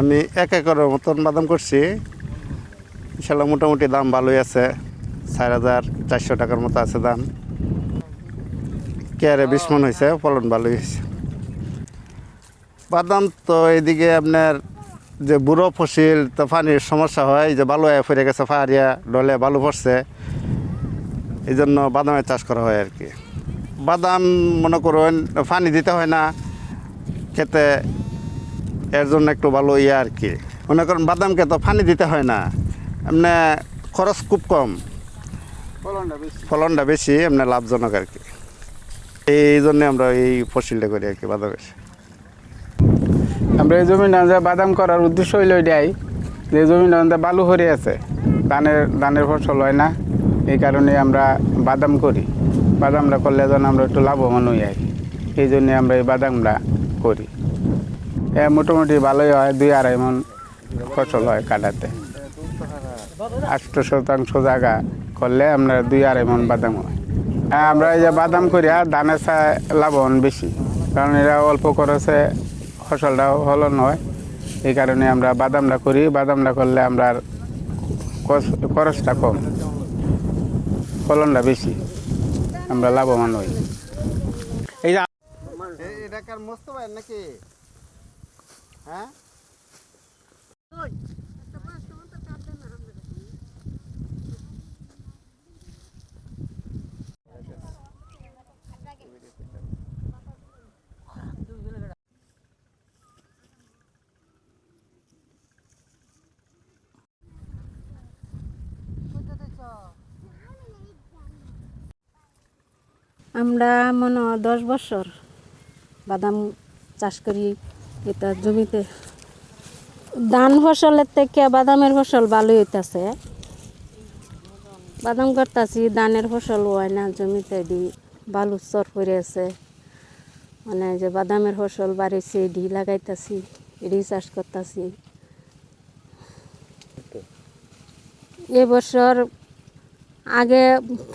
আমি এক একরের মতন বাদাম করছি। ইনশাল্লাহ মোটামুটি দাম ভালোই আছে। চার হাজার চারশো টাকার মতো আছে দাম। কেয়ারে বিশ মন হয়েছে, ফলন ভালোই হয়েছে। বাদাম তো এদিকে আপনার যে বুড়ো ফসিল, তো পানির সমস্যা হয় যে বালু ফিরে গেছে, পাহাড়িয়া ডলে বালু পড়ছে। এই জন্য বাদামের চাষ করা হয় আর কি। বাদাম মনে করুন, পানি দিতে হয় না, খেতে এর জন্য একটু ভালো ইয়ে আর কি। মনে করেন বাদামকে তো ফানি দিতে হয় না। এমনি খরচ খুব কম। ফলনটা বেশি। ফলনটা বেশি এমনি লাভজনক আর কি। এই জন্যে আমরা এই ফসিলটা করি আর কি বাদামের। আমরা এই জমিটা যে বাদাম করার উদ্দেশ্য হইল এটাই যে জমিটা আমাদের বালু হরে আছে ধানের ধানের ফসল হয় না এই কারণে আমরা বাদাম করি। বাদামটা করলে যেন আমরা একটু লাভবান হই আর কি। এই জন্যে আমরা এই বাদামটা করি। এ মোটামুটি ভালোই হয় দুই আড়াই মন ফসল হয় কাটাতে আষ্ট শতাংশ জায়গা করলে আমরা দুই আড়াই মন বাদাম হয় হ্যাঁ আমরা এই যে বাদাম করি আর ধানের চায় লাভবান বেশি কারণ এরা অল্প খরচে ফসলটা ফলন হয় এই কারণে আমরা বাদামটা করি বাদামটা করলে আমরা খরচটা কম ফলনটা বেশি আমরা লাভবান হই এই যে এটা কার মস্ত ভাই নাকি হ্যাঁ? আমরা মনে দশ বছর বাদাম চাষ করি। এটা জমিতে ধান ফসলের থেকে বাদামের ফসল ভালো হইতাছে। বাদাম করতেছি, ধানের ফসল হয় না, জমিতে দি বালু চর পড়ে আছে। মানে যে বাদামের ফসল বাড়িছে ডি লাগাইতাছি এডি চাষ করতেছি এবছর আগে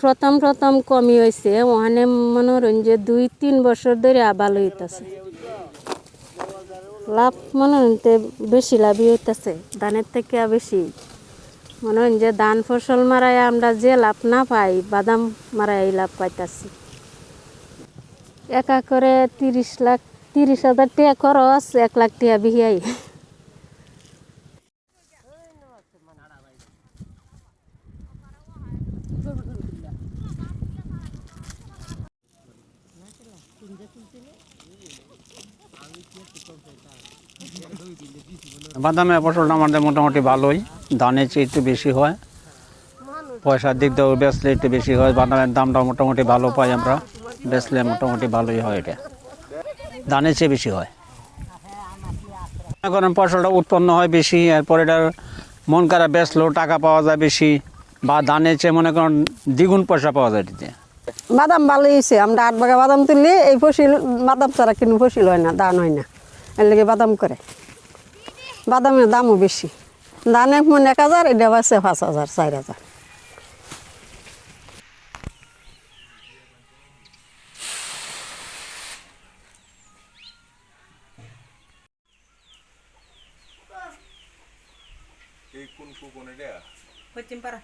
প্রথম প্রথম কমি হয়েছে ওখানে মনে যে দুই তিন বছর ধরে ভালো হইতেছে। লাভ মনে হন বেশি লাভই হইতেছে, ধানের থেকে বেশি। মনে হন যে ধান ফসল মারাই আমরা যে লাভ না পাই, বাদাম মারাই লাভ পাইতাছি। একা করে তিরিশ লাখ, তিরিশ হাজার টাকা খরচ, এক লাখ টাকা বিহিয়াই বাদামের ফসলটা আমাদের মোটামুটি ভালোই। ধানের চেয়ে একটু বেশি হয়। পয়সার দিক দিয়েও বেচলে একটু বেশি হয়। বাদামের দামটা মোটামুটি ভালো পাই আমরা। বেচলে মোটামুটি ভালোই হয় এটা। ধানের চেয়ে বেশি হয়। এখন ফসলটা উৎপন্ন হয় বেশি। এরপর এটার মন করা বেচলেও টাকা পাওয়া যায় বেশি। বা ধানের চেয়ে মনে করেন দ্বিগুণ পয়সা পাওয়া যায় এটাতে। বাদাম ভালো হয়েছে। আমরা আট বাগা বাদাম তুললে এই ফসিল, বাদাম ছাড়া কিন্তু ফসিল হয় না ধান হয় না। এর লেগে বাদাম করে। বাদামের দামও বেশি। ধান এক মন এক হাজার এটা বাসে পাঁচ হাজার চার হাজার। পশ্চিম পাড়া।